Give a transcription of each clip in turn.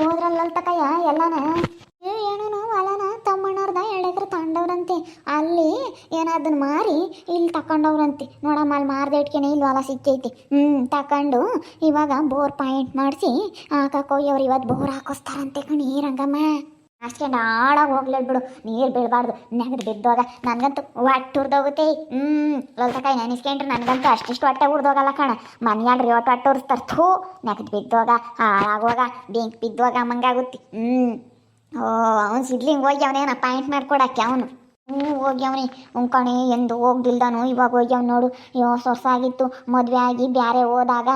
ಹೋದ್ರಲ್ಲ ತಕಯ್ಯ ಎಲ್ಲಾನ? ಏನೋ ಅಲ್ಲನ? ತಮ್ಮಣ್ಣವ್ರದ ಎರಡು ಎಕರೆ ತಗೊಂಡವ್ರಂತೆ ಅಲ್ಲಿ ಏನಾದನ್ನ ಮಾರಿ ಇಲ್ಲಿ ತಕೊಂಡವ್ರಂತೆ. ನೋಡಮ್ಮ, ಅಲ್ಲಿ ಮಾರ್ದೆ ಇಟ್ಕೇನೆ ಇಲ್ಲಿ ಹೊಲ ಸಿಕ್ಕೈತಿ. ಹ್ಞೂ ತಕೊಂಡು ಇವಾಗ ಬೋರ್ ಪಾಯಿಂಟ್ ಮಾಡಿಸಿ ಹಾಕೋಯ್ಯವ್ರು ಇವತ್ತು ಬೋರ್ ಹಾಕೋಸ್ತಾರಂತೆ ಕಣಿ, ರಂಗಮ್ಮ. ಅಷ್ಟೇ ನಾಳಾಗಿ ಹೋಗ್ಲಿಲ್ಲ ಬಿಡು, ನೀರು ಬೀಳಬಾರ್ದು. ನೆಗದು ಬಿದ್ದೋಗ ನನಗಂತೂ ಹೊಟ್ಟೆ ಉರ್ದೋಗುತ್ತೆ. ಹ್ಞೂ ಲಲ್ತಕಾಯಿ ನೆನೆಸ್ಕೊಂಡ್ರೆ ನನಗಂತೂ ಅಷ್ಟಿಷ್ಟು ಹೊಟ್ಟೆ ಉರ್ದೋಗಲ್ಲ ಕಣ. ಮನೆಯಾಡ್ರಿ ಒಟ್ಟು ಹೊಟ್ಟೆ ಉರಿಸ್ತಾರೆ. ಥೂ, ನೆಗದು ಬಿದ್ದೋಗ, ಹಾಳಾಗೋಗ, ಬೆಂಕಿ ಬಿದ್ದೋಗ ಮಂಗಾಗುತ್ತೆ ಹ್ಞೂ ಓ, ಅವ್ನು ಸಿಡ್ಲಿಂಗ್ ಹೋಗಿ ಅವನೇನ ಪಾಯಿಂಟ್ ಮಾಡ್ಕೊಡಕ್ಕೆ ಅವನು? ಹ್ಞೂ, ಹೋಗಿ ಅವನಿ. ಉಂಕಣಿ ಎಂದು ಹೋಗ್ದಿಲ್ದಾನು? ಇವಾಗ ಹೋಗಿ ಅವ್ನು ನೋಡು. ಯೋ ಸೊಸಾಗಿತ್ತು ಮದುವೆ ಆಗಿ ಬ್ಯಾರೆ ಹೋದಾಗ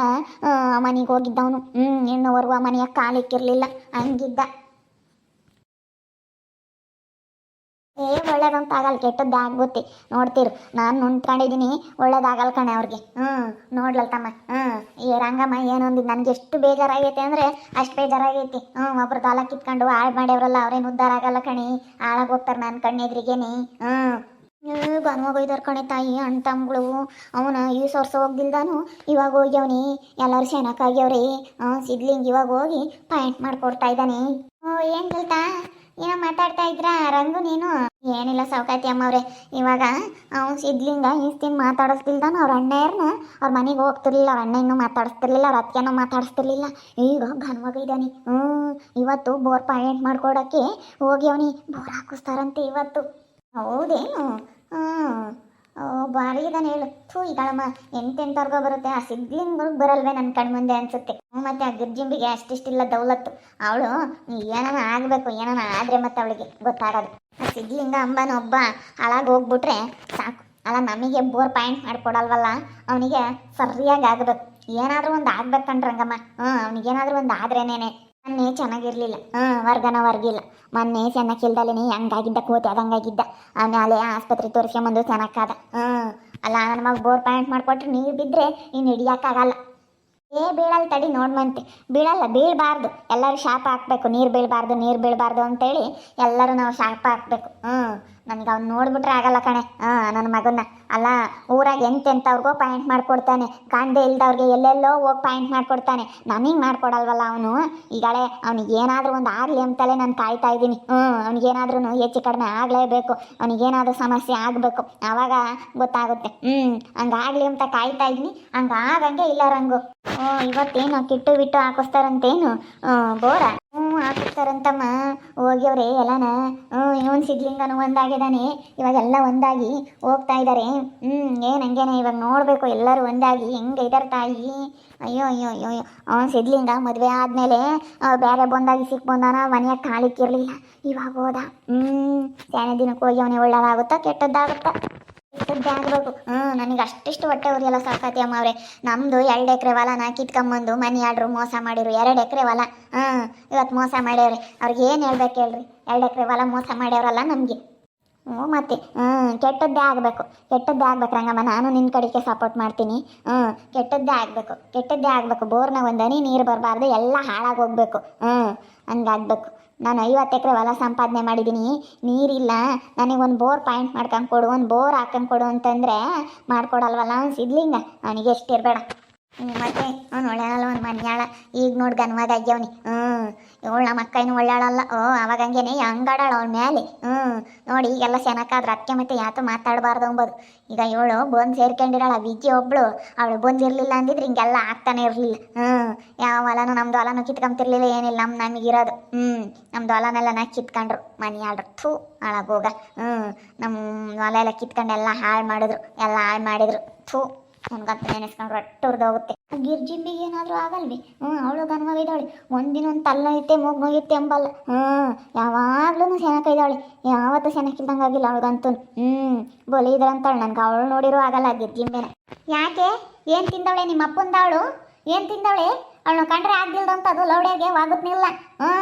ಮನೆಗೆ ಹೋಗಿದ್ದವನು. ಹ್ಞೂ ಇನ್ನುವರೆಗೂ ಆ ಮನೆಯ ಕಾಲಿಕ್ಕಿರಲಿಲ್ಲ. ಹಂಗಿದ್ದ. ಆಗಲ್ಲ, ಕೆಟ್ಟದ್ದು ಆಗುತ್ತೆ ನೋಡ್ತೀರು, ನಾನು ನುಣ್ಕೊಂಡಿದ್ದೀನಿ ಒಳ್ಳೇದಾಗಲ್ಲ ಕಣೆ ಅವ್ರಿಗೆ. ಹ್ಞೂ ನೋಡ್ಲಲ್ ತಮ್ಮ ಹ್ಞೂ ಈ ರಂಗಮ್ಮ ಏನೊಂದಿದ್ದು ನನಗೆ ಎಷ್ಟು ಬೇಜಾರಾಗೈತೆ ಅಂದರೆ ಅಷ್ಟು ಬೇಜಾರಾಗೈತಿ. ಹ್ಞೂ ಒಬ್ರು ದಾಲ ಕಿತ್ಕೊಂಡು ಹಾಳು ಮಾಡ್ಯವ್ರಲ್ಲ, ಅವ್ರೇನು ಉದ್ದಾರ ಆಗಲ್ಲ ಕಣಿ. ಹಾಳಾಗಿ ಹೋಗ್ತಾರೆ ನನ್ನ ಕಣ್ಣೆದ್ರಿಗೇನೆ. ಹ್ಞೂ ಬನ್ಮಗೋಯ್ದಾರ ಕಣೆ ತಾಯಿ ಅಣ್ಣ ತಮ್ಮಗಳು ಅವನ ಈ ಸೋರ್ಸ ಹೋಗ್ದಿಲ್ದಾನು, ಇವಾಗ ಹೋಗ್ಯವನಿ ಎಲ್ಲರೂ ಶನಕ್ಕಾಗ್ಯವ್ರಿ ಹ್ಞೂ ಸಿದ್ಲಿಂಗ್ ಇವಾಗ ಹೋಗಿ ಪಾಯಿಂಟ್ ಮಾಡ್ಕೊಡ್ತಾ ಇದ್ದಾನೆ. ಓ, ಏನು ಗೊತ್ತಾ ಏನೋ ಮಾತಾಡ್ತಾ ಇದ್ರ? ರಂಗು ನೀನು? ಏನಿಲ್ಲ ಸೌಕಾತಿ ಅಮ್ಮವ್ರೆ. ಇವಾಗ ಅವ್ನು ಸಿದ್ಲಿಂಗ ಈಸ್ತಿನ ಮಾತಾಡಿಸ್ತಿಲ್ದಾನ ಅವ್ರ ಅಣ್ಣಯ್ಯರ್ನ ಅವ್ರ ಮನೆಗೆ ಹೋಗ್ತಿರ್ಲಿಲ್ಲ, ಅವ್ರ ಅಣ್ಣ ಇನ್ನೂ ಮಾತಾಡಿಸ್ತಿರ್ಲಿಲ್ಲ, ಅವ್ರ ಅತ್ತೆನೂ ಮಾತಾಡಿಸ್ತಿರ್ಲಿಲ್ಲ. ಈಗ ಗನ್ಮಗ ಇದ್ದಾನೆ ಹ್ಞೂ ಇವತ್ತು ಬೋರ್ ಪಾಯಿಂಟ್ ಮಾಡ್ಕೊಡಕ್ಕೆ ಹೋಗಿ ಅವನಿ ಬೋರ್ ಹಾಕಿಸ್ತಾರಂತೆ ಇವತ್ತು. ಹೌದೇನು? ಹ್ಞೂ ಬಾರಿ ಇದ್ದಾನೆ ಹೇಳು. ಥೂ ಇದಾಳಮ್ಮ ಎಂತೆಂಥವ್ರಿಗೋ ಬರುತ್ತೆ. ಆ ಸಿದ್ಲಿಂಗ್ಗಳಿಗೆ ಬರಲ್ವೇ ನನ್ನ ಕಣ್ಮುಂದೆ ಅನ್ಸುತ್ತೆ. ಹ್ಞೂ ಮತ್ತೆ ಆ ಗಿರ್ಜಿಂಬಿಗೆ ಅಷ್ಟಿಷ್ಟಿಲ್ಲ ದೌಲತ್ತು. ಅವಳು ಏನಾನ ಆಗಬೇಕು, ಏನಾನ ಆದರೆ ಮತ್ತೆ ಅವಳಿಗೆ ಗೊತ್ತಾಗೋದು ಸಿದ್ಲಿಂಗ ಅಂಬನ ಒಬ್ಬ ಹಾಳಾಗಿ ಹೋಗ್ಬಿಟ್ರೆ ಸಾಕು. ಅಲ್ಲ, ನಮಗೆ ಬೋರ್ ಪಾಯಿಂಟ್ ಮಾಡಿಕೊಡಲ್ವಲ್ಲ ಅವನಿಗೆ ಸರಿಯಾಗಿ ಆಗಬೇಕು. ಏನಾದರೂ ಒಂದು ಆಗ್ಬೇಕು ಕಣ್ರಂಗಮ್ಮ ಹ್ಞೂ ಅವನಿಗೇನಾದರೂ ಒಂದು ಆದ್ರೇನೇನೆ. ಮೊನ್ನೆ ಚೆನ್ನಾಗಿರ್ಲಿಲ್ಲ. ಹ್ಞೂ ವರ್ಗನ ವರ್ಗಿಲ್ಲ. ಮೊನ್ನೆ ಚೆನ್ನಾಗಿಲ್ದಲೇನೆ ಹಂಗಾಗಿದ್ದ, ಕೋತಿ ಅದಂಗಾಗಿದ್ದ ಆಮೇಲೆ ಆಸ್ಪತ್ರೆ ತೋರಿಸ್ಕೊಂಬಂದು ಚೆನ್ನಾಗಾದ ಹ್ಞೂ ಅಲ್ಲ, ನನ್ನ ಮಗ ಬೋರ್ ಪಾಯಿಂಟ್ ಮಾಡಿಕೊಟ್ರೆ ನೀರು ಬಿದ್ದರೆ ಇನ್ನು ಹಿಡಿಯೋಕ್ಕಾಗಲ್ಲ. ಏ ಬೀಳಲ್ಲ ತಡಿ ನೋಡ್ಮಂತೆ. ಬೀಳಲ್ಲ, ಬೀಳಬಾರ್ದು. ಎಲ್ಲರೂ ಶಾಪ ಹಾಕ್ಬೇಕು. ನೀರು ಬೀಳಬಾರ್ದು ನೀರು ಬೀಳಬಾರ್ದು ಅಂತೇಳಿ ಎಲ್ಲರೂ ನಾವು ಶಾಪ ಹಾಕ್ಬೇಕು. ಹ್ಞೂ ನನಗೆ ಅವ್ನು ನೋಡ್ಬಿಟ್ರೆ ಆಗಲ್ಲ ಕಣೆ. ಹಾಂ ನನ್ನ ಮಗನ್ನ. ಅಲ್ಲ, ಊರಾಗ ಎಂತೆಂಥವ್ರಿಗೋ ಪಾಯಿಂಟ್ ಮಾಡಿಕೊಡ್ತಾನೆ. ಕಾಣದೆ ಇಲ್ದವ್ರಿಗೆ ಎಲ್ಲೆಲ್ಲೋ ಹೋಗಿ ಪಾಯಿಂಟ್ ಮಾಡ್ಕೊಡ್ತಾನೆ. ನನಗೆ ಮಾಡ್ಕೊಡಲ್ವಲ್ಲ ಅವನು? ಈಗಾಳೆ ಅವ್ನಿಗೆ ಏನಾದರೂ ಒಂದು ಆಗಲಿ ಅಂತಲೇ ನಾನು ಕಾಯ್ತಾ ಇದ್ದೀನಿ. ಹ್ಞೂ ಅವ್ನಿಗೇನಾದ್ರೂ ಹೆಚ್ಚು ಕಡಿಮೆ ಆಗಲೇಬೇಕು. ಏನಾದ್ರು ಸಮಸ್ಯೆ ಆಗಬೇಕು. ಆವಾಗ ಗೊತ್ತಾಗುತ್ತೆ. ಹ್ಞೂ ಹಂಗಾಗಲಿ ಅಂತ ಕಾಯ್ತಾ ಇದ್ದೀನಿ. ಹಂಗಾಗಂಗೆ ಇಲ್ಲ ರಂಗು. ಹ್ಞೂ ಇವತ್ತೇನು ಕಿಟ್ಟು ಬಿಟ್ಟು ಹಾಕಿಸ್ತಾರಂತೇನು? ಹ್ಮ್, ಬೋರ? ಹ್ಞೂ ಹಾಕಿಸ್ತಾರಂತಮ್ಮ ಹೋಗ್ಯವ್ರೆ, ಎಲ್ಲನ? ಹ್ಞೂ ಇವನು ಸಿದ್ಲಿಂಗನು ಒಂದಾಗಿದ್ದಾನೆ ಇವಾಗೆಲ್ಲ ಒಂದಾಗಿ ಹೋಗ್ತಾ ಇದ್ದಾರೆ ಹ್ಞೂ ಏನು ಹಂಗೇನೆ? ಇವಾಗ ನೋಡಬೇಕು ಎಲ್ಲರೂ ಒಂದಾಗಿ. ಹೆಂಗೆ ಇದ್ದಾರೆ ತಾಯಿ? ಅಯ್ಯೋ ಅಯ್ಯೋ ಅಯ್ಯೋ ಅಯ್ಯೋ. ಅವನು ಸಿದ್ಲಿಂಗ ಮದುವೆ ಆದಮೇಲೆ ಬೇರೆ ಬಂದಾಗಿ ಸಿಕ್ ಬಂದಾನ, ಮನೆಯಾಗ ಕಾಲಿಕ್ಕಿರಲಿಲ್ಲ ಇವಾಗ ಹೋದ. ಹ್ಞೂ ಸ್ಯಾನೆ ದಿನಕ್ಕೆ ಹೋಗಿ ಅವನೇ ಒಳ್ಳೇದಾಗುತ್ತಾ ಕೆಟ್ಟದ್ದಾಗುತ್ತಾ? ಕೆಟ್ಟದ್ದೇ ಆಗಬೇಕು ಹ್ಞೂ ನನಗೆ ಅಷ್ಟಿಷ್ಟು ಹೊಟ್ಟೆ ಉರಿಯಲ್ಲ ಸಾಕಾತಿ ಅಮ್ಮ ಅವ್ರೆ. ನಮ್ಮದು ಎರಡು ಎಕರೆ ಹೊಲನ ಕಿತ್ಕೊಂಬಂದು ಮನೆ ಆಡ್ರು, ಮೋಸ ಮಾಡಿರು. ಎರಡು ಎಕರೆ ಹೊಲ. ಹಾಂ ಇವತ್ತು ಮೋಸ ಮಾಡ್ಯವ್ರಿ. ಅವ್ರಿಗೆ ಏನು ಹೇಳ್ಬೇಕು ಹೇಳ್ರಿ? ಎರಡು ಎಕರೆ ಹೊಲ ಮೋಸ ಮಾಡ್ಯವ್ರಲ್ಲ ನಮಗೆ. ಮತ್ತೆ ಹ್ಞೂ ಕೆಟ್ಟದ್ದೇ ಆಗಬೇಕು. ಕೆಟ್ಟದ್ದೇ ಆಗ್ಬೇಕು ರಂಗಮ್ಮ, ನಾನು ನಿನ್ನ ಕಡೆಗೆ ಸಪೋರ್ಟ್ ಮಾಡ್ತೀನಿ. ಹ್ಞೂ, ಕೆಟ್ಟದ್ದೇ ಆಗಬೇಕು ಕೆಟ್ಟದ್ದೇ ಆಗಬೇಕು. ಬೋರ್ನ ಒಂದು ಹನಿ ನೀರು ಬರಬಾರ್ದು, ಎಲ್ಲ ಹಾಳಾಗಿ ಹೋಗ್ಬೇಕು. ಹ್ಞೂ, ಹಂಗಾಗಬೇಕು. ನಾನು ಐವತ್ತು ಎಕರೆ ಹೊಲ ಸಂಪಾದನೆ ಮಾಡಿದ್ದೀನಿ. ನೀರಿಲ್ಲ ನನಗೆ ಒಂದು ಬೋರ್ ಪಾಯಿಂಟ್ ಮಾಡ್ಕೊಂಡು ಕೊಡು, ಒಂದು ಬೋರ್ ಹಾಕೊಂಡು ಕೊಡು ಅಂತಂದರೆ ಮಾಡ್ಕೊಡಲ್ವಲ್ಲ ಅವ್ನು ಸಿದ್ಲಿಂಗ? ಅವನಿಗೆ ಎಷ್ಟಿರಬೇಡ ಹ್ಞೂ, ಮತ್ತೆ, ಅವ್ನು ಒಳ್ಳೆಯಲ್ಲ ಒಂದು ಮನ್ಯಾಳ. ಈಗ ನೋಡಿ ಗನ್ವಾಗ ಆಗ್ಯವನಿ. ಹ್ಞೂ ಇವಳು ನಮ್ಮ ಅಕ್ಕನೂ ಒಳ್ಳಾಳಲ್ಲ. ಓ, ಅವಾಗ ಹಂಗೇನೆ ಹಂಗಾಡಾಳ ಅವಳ ಮೇಲೆ ಹ್ಞೂ ನೋಡಿ ಈಗೆಲ್ಲ ಶನಕ್ಕಾದ್ರೆ ಅಕ್ಕೆ ಮತ್ತೆ ಯಾತು ಮಾತಾಡಬಾರ್ದು ಅಂಬೋದು. ಈಗ ಇವಳು ಬಂದು ಸೇರ್ಕೊಂಡಿರಾಳ ವಿಜಿ ಒಬ್ಳು. ಅವಳು ಬಂದಿರಲಿಲ್ಲ ಅಂದಿದ್ರೆ ಹಿಂಗೆಲ್ಲ ಆಗ್ತಾನೆ ಇರಲಿಲ್ಲ. ಹ್ಞೂ ಯಾವ ಹೊಲನೂ ನಮ್ದು ಹೊಲನೂ ಕಿತ್ಕೊಂತಿರ್ಲಿಲ್ಲ ಏನಿಲ್ಲ. ನಮ್ಮ ನಮಗಿರೋದು. ಹ್ಞೂ ನಮ್ದು ಹೊಲನೆಲ್ಲ ನಾ ಕಿತ್ಕೊಂಡ್ರು ಮನೆಯಾಡ್ರು ಥೂ, ಹಾಳಾಗೋಗ. ಹ್ಞೂ ನಮ್ಮ ಹೊಲ ಎಲ್ಲ ಕಿತ್ಕೊಂಡು ಎಲ್ಲ ಹಾಳು ಮಾಡಿದ್ರು. ಎಲ್ಲ ಹಾಳು ಮಾಡಿದ್ರು. ಥೂ. ನನ್ಗಂತ ನೆನೆಸ್ಕೊಂಡ್ರೆ ಒಟ್ಟು ಹೋಗುತ್ತೆ. ಗಿರ್ಜಿಂಬಿಗೆ ಏನಾದರೂ ಆಗಲ್ವಿ? ಹ್ಞೂ ಅವಳು ಗನ್ಮಗಿದ್ದಾಳೆ ಒಂದಿನ ಒಂದು ತಲ್ಲ ಐತೆ, ಮೂಗ್ ಎಂಬಲ್ಲ. ಹ್ಞೂ ಯಾವಾಗ್ಲೂ ಸೆನಕ ಇದ್ದಾಳೆ ಯಾವತ್ತೂ ಸೆನಕಿಲ್ದಂಗೆ ಆಗಿಲ್ಲ ಅವಳಿಗಂತೂ. ಹ್ಞೂ ಬೋಲಿ ಇದ್ರಂತಾಳೆ. ನನ್ಗೆ ಅವಳು ನೋಡಿರೋ ಆಗಲ್ಲ ಗಿರ್ಜಿಂಬೆನ. ಯಾಕೆ? ಏನು ತಿಂದವಳೆ ನಿಮ್ಮ ಅಪ್ಪಂದವಳು ಏನು ತಿಂದವಳೆ? ಅವಳನ್ನ ಕಂಡ್ರೆ ಆಗ್ದಿಲ್ದಂತ ಅದು ಲೌಡ್ಯಾಗೆ ವಾಗುತ್ತಿಲ್ಲ ಹ್ಞೂ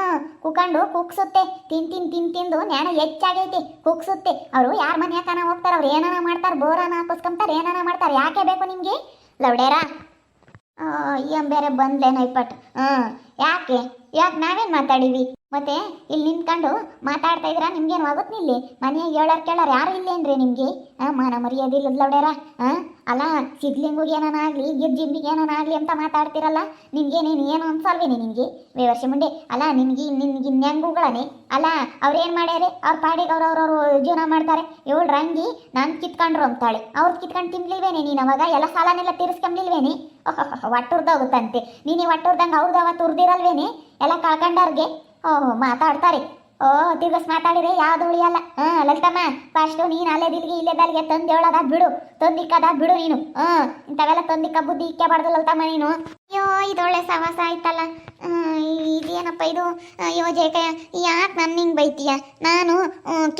ಕುಕ್ಕಂಡು ಕುಕ್ಸುತ್ತೆ. ತಿನ್ ತಿನ್ ತಿನ್, ತಿಂದು ನ್ಯಾಣ ಹೆಚ್ಚಾಗೈತಿ. ಕುಕ್ಸುತ್ತೆ. ಅವರು ಯಾರ ಮನೆ ಯಾಕನ ಹೋಗ್ತಾರೆ, ಅವ್ರು ಏನಾನ ಮಾಡ್ತಾರೆ, ಬೋರಾನ ಹಾಕಿಸ್ಕೊಂತಾರೆ ಏನಾನ ಮಾಡ್ತಾರೆ, ಯಾಕೆ ಬೇಕು ನಿಮಗೆ? ಲೌಡೇರಾ? ಅಯ್ಯಂ ಬೇರೆ ಬಂದ್ಲೇನೋ ಇಪ್ಪಟ್ಟು ಹ್ಞೂ ಯಾಕೆ? ಯಾಕೆ ನಾವೇನ್ ಮಾತಾಡೀವಿ ಮತ್ತೆ ಇಲ್ಲಿ ನಿಂತ್ಕೊಂಡು ಮಾತಾಡ್ತಾ ಇದ್ರ ನಿಮ್ಗೇನು ಆಗುತ್ತೆ ಇಲ್ಲಿ ಮನೆಯಾಗ ಹೇಳೋರ್ ಕೇಳೋರು ಯಾರು ಇಲ್ಲೇನ್ರಿ ನಿಮಗೆ? ಮಾನ ಮರ್ಯಾದಿಲ್ಲ ಲೌಡ್ಯಾರ ಹಾಂ ಅಲ್ಲ, ಸಿದ್ಲಿಂಗಿಗೆ ಏನಾನಾಗ್ಲಿ ಗಿರ್ಜಿಂಬಿಗೆ ಏನಾನಾಗ್ಲಿ ಅಂತ ಮಾತಾಡ್ತಿರಲ್ಲ? ನಿನ್ಗೇನೇನು ಏನು ಅನ್ಸಲ್ವೇನೆ ನಿನಗೆ ಬೇವರ್ಷ ಮುಂಡೆ ಅಲ್ಲ ನಿನ್ಗೆ ನಿನ್ಗೆ ಇನ್ಯಾಂಗುಗಳೇ ಅಲ್ಲ, ಅವ್ರೇನು ಮಾಡ್ಯಾರೆ? ಅವ್ರ ಪಾಡಿಗೆ ಅವ್ರವ್ರವ್ರು ಜೀವನ ಮಾಡ್ತಾರೆ? ಇವಳು ರಂಗಿ, ನಾನು ಕಿತ್ಕೊಂಡ್ರು ಅಂತಾಳೆ. ಅವ್ರು ಕಿತ್ಕೊಂಡು ತಿನ್ಲಿಲ್ವೇನೆ ನೀನು ಅವಾಗ? ಎಲ್ಲ ಸಾಲನೆಲ್ಲ ತೀರಿಸ್ಕೊಂಬಿಲ್ವೇನೆ ಒಟ್ಟುರ್ದೋಗುತ್ತಂತೆ ನೀನು ಒಟ್ಟುರ್ದಂಗೆ ಅವ್ರದ್ದು ಅವತ್ತು ಉರ್ದಿರಲ್ವೇನೆ ಎಲ್ಲ ಕಳ್ಕೊಂಡವ್ರಿಗೆ? ಓಹ್ ಮಾತಾಡ್ತಾರೆ. ಓ ತಿರ್ಗಸ್ ಮಾತಾಡಿದ್ರೆ ಯಾವ್ದು ಉಳಿಯಲ್ಲ? ಹಾ ಲಲಿತಮ್ಮ ಫಸ್ಟ್ ನೀನು ಅಲ್ಲೇ ದಿಲ್ಗೆ ಇಲ್ಲೇ ದಲ್ಗೆ ತಂದು ಹೇಳೋದ ಬಿಡು. ತಂದಿಕ್ಕದ ಬಿಡು ನೀನು. ಹಾ ಇಂಥವೆಲ್ಲ ತಂದಿಕ್ಕ ಬುದ್ಧಿ ಇಕ್ಕೆ ಬಾರ್ದು ಲಲಿತಮ್ಮ ನೀನು. ಅಯ್ಯೋ ಇದೊಳ್ಳೆ ಸವಾಸ ಆಯ್ತಲ್ಲ. ಹ್ಮ್, ಇದೇನಪ್ಪ ಇದು ಅಯ್ಯೋ ಜೇಕ ಯಾಕೆ ನನ್ನ ಹಿಂಗೆ ಬೈತೀಯ? ನಾನು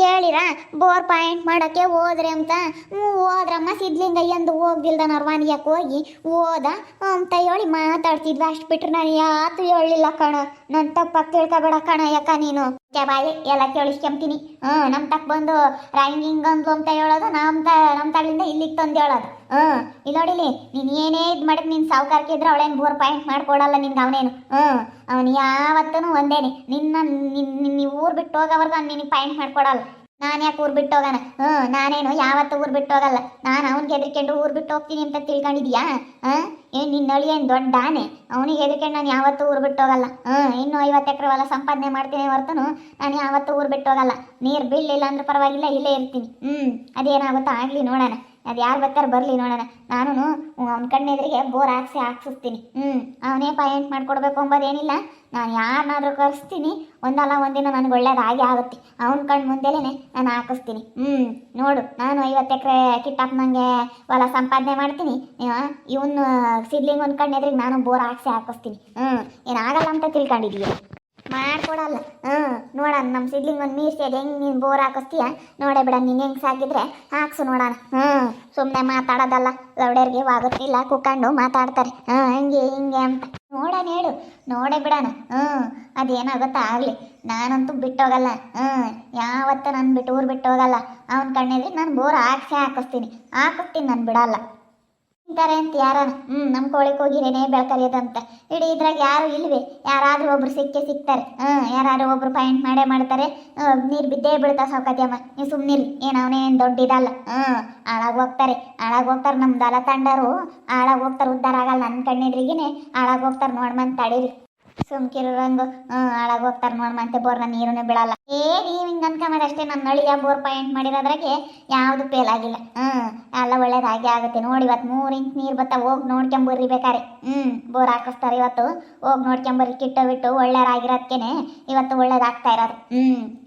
ಕೇಳಿರ ಬೋರ್ ಪಾಯಿಂಟ್ ಮಾಡೋಕ್ಕೆ ಹೋದ್ರೆ ಅಂತ. ಹ್ಞೂ, ಹೋದ್ರಮ್ಮ ಸಿದ್ಲಿಂಗ ಎಂದು ಹೋಗ್ದಿಲ್ದ ನರ್ವಾನಿಯಕ್ಕೆ ಹೋಗಿ. ಹೋದ ಅಂತ ಹೇಳಿ ಮಾತಾಡ್ತಿದ್ವಿ ಅಷ್ಟು ಬಿಟ್ರೆ ನಾನು ಯಾತು ಹೇಳಲಿಲ್ಲ ಕಣ. ನನ್ನ ತಪ್ಪಾಗಿ ತಿಳ್ಕೊಬೇಡ ಕಣ ಯಾಕ ನೀನು? ಬಾಯಿ, ಎಲ್ಲ ಕೇಳಿಸ್ಕೊಂತೀನಿ. ಹ್ಞೂ ನಮ್ಮ ತಕ್ಕ ಬಂದು ರೈಂಗಿಂಗ್ ಅಂದ್ಲು ಅಂತ ಹೇಳೋದು ನಮ್ಮ ತ ನಮ್ಮ ತಳಿಂದ ಇಲ್ಲಿಗೆ ತಂದು ಹೇಳೋದು. ಹ್ಞೂ ಇಲ್ಲಿ ನೋಡಿಲಿ ನೀನು ಏನೇ ಇದು ಮಾಡಿದ್ ನಿನ್ನ ಸಾವುಕಾರಕ್ಕೆ ಇದ್ರೆ ಅವಳೇನು ಬೋರ್ ಪಾಯಿಂಟ್ ಮಾಡ್ಕೊಡಲ್ಲ ನಿನ್ಗೆ ಅವನೇನು? ಹ್ಞೂ ಅವನು ಯಾವತ್ತೂ ಒಂದೇನೆ. ನಿನ್ನ ನಿನ್ನ ಊರು ಬಿಟ್ಟು ಹೋಗೋವರೆಗೂ ಅವ್ನು ನಿನಗೆ ಪಾಯಿಂಟ್ ಮಾಡ್ಕೊಡಲ್ಲ. ನಾನು ಯಾಕೆ ಊರು ಬಿಟ್ಟು ಹೋಗೋಣ ಹ್ಞೂ ನಾನೇನು ಯಾವತ್ತೂ ಊರು ಬಿಟ್ಟು ಹೋಗಲ್ಲ. ನಾನು ಅವ್ನಿಗೆ ಹೆದರ್ಕೊಂಡು ಊರು ಬಿಟ್ಟು ಹೋಗ್ತೀನಿ ಅಂತ ತಿಳ್ಕೊಂಡಿದ್ಯಾ? ಹಾಂ? ಏನು ನಿನ್ನ ಏನು ದೊಡ್ಡ ಆನೆ ಅವನಿಗೆ ಹೆದರ್ಕೊಂಡು ನಾನು ಯಾವತ್ತೂ ಊರು ಬಿಟ್ಟು ಹೋಗಲ್ಲ. ಹ್ಞೂ ಇನ್ನೂ ಐವತ್ತು ಎಕರೆ ಹೊಲ ಸಂಪಾದನೆ ಮಾಡ್ತೀನಿ ಹೊರತು ನಾನು ಯಾವತ್ತೂ ಊರು ಬಿಟ್ಟು ಹೋಗಲ್ಲ. ನೀರು ಬೀಳಲಿಲ್ಲ ಅಂದ್ರೆ ಪರವಾಗಿಲ್ಲ, ಇಲ್ಲೇ ಇರ್ತೀನಿ. ಹ್ಞೂ ಅದೇನಾಗುತ್ತೋ ಆಗಲಿ ನೋಡೋಣ. ಅದು ಯಾರು ಬೇಕಾದ್ರೆ ಬರಲಿ ನೋಡೋಣ. ನಾನು ಅವ್ನ ಕಣ್ಣೆದ್ರಿಗೆ ಬೋರ್ ಹಾಕ್ಸಿ ಹಾಕ್ಸಿಸ್ತೀನಿ. ಹ್ಞೂ ಅವನೇ ಪಾಯಿಂಟ್ ಮಾಡಿಕೊಡ್ಬೇಕು ಅಂಬೋದೇನಿಲ್ಲ ನಾನು ಯಾರನ್ನಾದ್ರೂ ಕರೆಸ್ತೀನಿ. ಒಂದಲ್ಲ ಒಂದಿನ ನನಗೆ ಒಳ್ಳೇದಾಗಿ ಆಗುತ್ತೆ. ಅವನ ಕಣ್ಣು ಮುಂದೆಲೇ ನಾನು ಹಾಕಿಸ್ತೀನಿ. ಹ್ಞೂ ನೋಡು, ನಾನು ಐವತ್ತು ಎಕರೆ ಕಿಟ್ಟಪ್ಪನಂಗೆ ಹೊಲ ಸಂಪಾದನೆ ಮಾಡ್ತೀನಿ. ಇವನು ಸಿಡ್ಲಿಂಗ್ ಒಂದು ಕಣ್ಣೆದ್ರಿಗೆ ನಾನು ಬೋರ್ ಹಾಕ್ಸಿ ಹಾಕಿಸ್ತೀನಿ. ಹ್ಞೂ ಏನಾಗಲ್ಲ ಅಂತ ತಿಳ್ಕೊಂಡಿದೀಯ? ಮಾಡ್ಕೊಡಲ್ಲ. ಹ್ಞೂ, ನೋಡೋಣ ನಮ್ಮ ಸಿಡ್ಲಿಂಗ್ ಒಂದು ಮೀರ್ಸಿ ಅದು ಹೆಂಗೆ ನೀನು ಬೋರ್ ಹಾಕಿಸ್ತೀಯ? ನೋಡೇ ಬಿಡ, ನೀನು ಹೆಂಗೆ ಸಾಕಿದ್ರೆ ಹಾಕ್ಸು ನೋಡೋಣ. ಹ್ಞೂ ಸುಮ್ಮನೆ ಮಾತಾಡೋದಲ್ಲ, ಲೌಡರ್ಗೆ ವಾಗುತ್ತಿಲ್ಲ ಕುಕ್ಕಂಡು ಮಾತಾಡ್ತಾರೆ. ಹ್ಮ್ ಹಂಗೆ, ಹಿಂಗೆ ಅಂತ. ನೋಡೋಣ ಹೇಳು, ನೋಡೇ ಬಿಡೋಣ. ಹ್ಞೂ ಅದೇನಾಗುತ್ತಾ ಆಗಲಿ. ನಾನಂತೂ ಬಿಟ್ಟೋಗಲ್ಲ. ಹ್ಞೂ, ಯಾವತ್ತೂ ನಾನು ಬಿಟ್ಟು, ಊರು ಬಿಟ್ಟೋಗಲ್ಲ ಅವನ ಕಣ್ಣಲ್ಲಿ ನಾನು ಬೋರ್ ಹಾಕ್ಸೇ ಹಾಕಿಸ್ತೀನಿ. ಹಾಕಿಸ್ತೀನಿ, ನಾನು ಬಿಡಲ್ಲ. ತಿಂತಾರೆ ಅಂತ ಯಾರ ಹ್ಮ್ ನಮ್ಮ ಕೋಳಿ ಹೋಗಿರೇನೆ ಬೆಳ್ಕರಿಯೋದಂತ. ಇಡೀ ಇದ್ರಾಗ ಯಾರು ಇಲ್ವೇ? ಯಾರಾದರೂ ಒಬ್ರು ಸಿಕ್ಕೇ ಸಿಗ್ತಾರೆ ಹ್ಞೂ ಯಾರಾದ್ರೂ ಒಬ್ರು ಪಾಯಿಂಟ್ ಮಾಡೇ ಮಾಡ್ತಾರೆ. ನೀರು ಬಿದ್ದೇ ಬೀಳ್ತಾ ಸೌಕತ್ಯಮ್ಮ ನೀವು ಸುಮ್ಮನಿರಿ ಏನು ಅವನೇನು ದೊಡ್ಡಿದಲ್ಲ ಹ್ಞೂ ಹಾಳಾಗಿ ಹೋಗ್ತಾರೆ. ಹಾಳಾಗಿ ಹೋಗ್ತಾರೆ ನಮ್ಮ ದಲ ತಂಡರು ಹಾಳಾಗಿ ಹೋಗ್ತಾರೆ, ಉದ್ದಾರ ಆಗಲ್ಲ ನನ್ನ ಕಣ್ಣೆದ್ರಿಗೇನೆ. ಹಾಳಾಗಿ ಹೋಗ್ತಾರೆ ನೋಡ್ಮಂತ ತಡೀರಿ. ಸುಮ್ಕಿರಂಗು ಹ್ಞೂ ಹೋಗ್ತಾರ ಹೋಗ್ತಾರೆ ಅಂತ ಬೋರ್ನ ನೀರನ್ನೇ ಬಿಡಲ್ಲ ಏ, ನೀವು ಹಿಂಗೆ ಅನ್ಕೊಂಬಾರ ಅಷ್ಟೇ. ನನ್ನ ನಳಿಯ ಬೋರ್ ಪಾಯಿಂಟ್ ಮಾಡಿರೋದ್ರಾಗೆ ಯಾವುದು ಫೇಲ್ ಆಗಿಲ್ಲ. ಹ್ಞೂ ಎಲ್ಲ ಒಳ್ಳೇದಾಗಿ ಆಗುತ್ತೆ. ನೋಡಿ ಇವತ್ತು ಮೂರು ಇಂಚ್ ನೀರು ಬತ್ತ ಹೋಗ್ ನೋಡ್ಕೊಂಬರ್ರಿ ಬೇಕಾರೆ. ಹ್ಞೂ ಬೋರ್ ಹಾಕಿಸ್ತಾರೆ ಇವತ್ತು. ಹೋಗಿ ನೋಡ್ಕೊಂಬರ್ರಿ, ಕಿಟ್ಟು ಬಿಟ್ಟು ಒಳ್ಳೆಯರಾಗಿರೋದ್ಕೇನೆ ಇವತ್ತು ಒಳ್ಳೇದಾಗ್ತಾ ಇರೋದು. ಹ್ಞೂ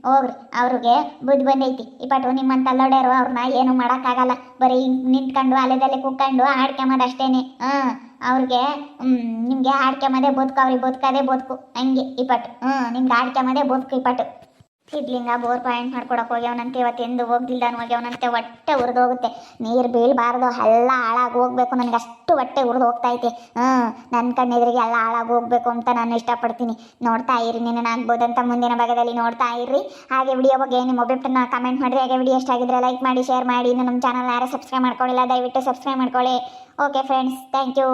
ಹೋಗ್ರಿ. ಅವ್ರಿಗೆ ಬುದ್ಧಿ ಬಂದೈತಿ. ಇಪ್ಪಟ್ಟು ನಿಮ್ಮಂತ ಅಲ್ಲೋಡ್ಯಾರು ಅವ್ರನ್ನ ಏನು ಮಾಡೋಕ್ಕಾಗಲ್ಲ. ಬರೀ ನಿಂತ್ಕೊಂಡು ಅಲೆದಲ್ಲೇ ಕುಕ್ಕೊಂಡು ಆಡ್ಕೊಂಬದು ಅಷ್ಟೇನೆ. ಹಾಂ ಅವ್ರಿಗೆ ನಿಮಗೆ ಆಡ್ಕೊಂಬದೇ ಬದುಕು ಅವ್ರಿಗೆ ಬದುಕದೇ ಬದುಕು ಹಂಗೆ ಇಪ್ಪಟ್ಟು ಹ್ಞೂ ನಿಮ್ಗೆ ಆಡ್ಕೊಂಬದೇ ಬದುಕು ಇಪ್ಪಟ್ಟು ಸಿದ್ಲಿಂಗ ಬೋರ್ ಪಾಯಿಂಟ್ ಮಾಡ್ಕೊಡಕ್ಕೆ ಹೋಗ್ಯವನಂತೆ ಇವತ್ತು ಎಂದು ಹೋಗ್ದಿಲ್ದಾನು ಹೋಗ್ಯವನಂತೆ ಹೊಟ್ಟೆ ಉರಿದು ಹೋಗುತ್ತೆ. ನೀರು ಬೀಳಬಾರ್ದು, ಎಲ್ಲ ಹಾಳಾಗಿ ಹೋಗ್ಬೇಕು ನನಗೆ ಅಷ್ಟು ಹೊಟ್ಟೆ ಉರಿದು ಹೋಗ್ತಾ ಐತೆ ಹ್ಞೂ ನನ್ನ ಕಣ್ಣೆದುರಿಗೆ ಎಲ್ಲ ಹಾಳಾಗಿ ಹೋಗ್ಬೇಕು ಅಂತ ನಾನು ಇಷ್ಟಪಡ್ತೀನಿ. ನೋಡ್ತಾ ಇರಿ ಆಗ್ಬೋದಂತ ಮುಂದಿನ ಭಾಗದಲ್ಲಿ ನೋಡ್ತಾ ಇರ್ರಿ. ಹಾಗೆ ವಿಡಿಯೋ ಬಗ್ಗೆ ನಿಮ್ಮ ಒಬ್ಬಟ್ಟನ್ನ ಕಮೆಂಟ್ ಮಾಡಿರಿ. ಹಾಗೆ ವಿಡಿಯೋ ಇಷ್ಟ ಆಗಿದ್ರೆ ಲೈಕ್ ಮಾಡಿ ಶೇರ್ ಮಾಡಿ. ಇನ್ನು ನಮ್ಮ ಚಾನಲ್ ಯಾರು ಸಬ್ಸ್ಕ್ರೈಬ್ ಮಾಡ್ಕೊಳ್ಳಿಲ್ಲ ದಯವಿಟ್ಟು ಸಬ್ಸ್ಕ್ರೈಬ್ ಮಾಡ್ಕೊಳ್ಳಿ. Okay friends thank you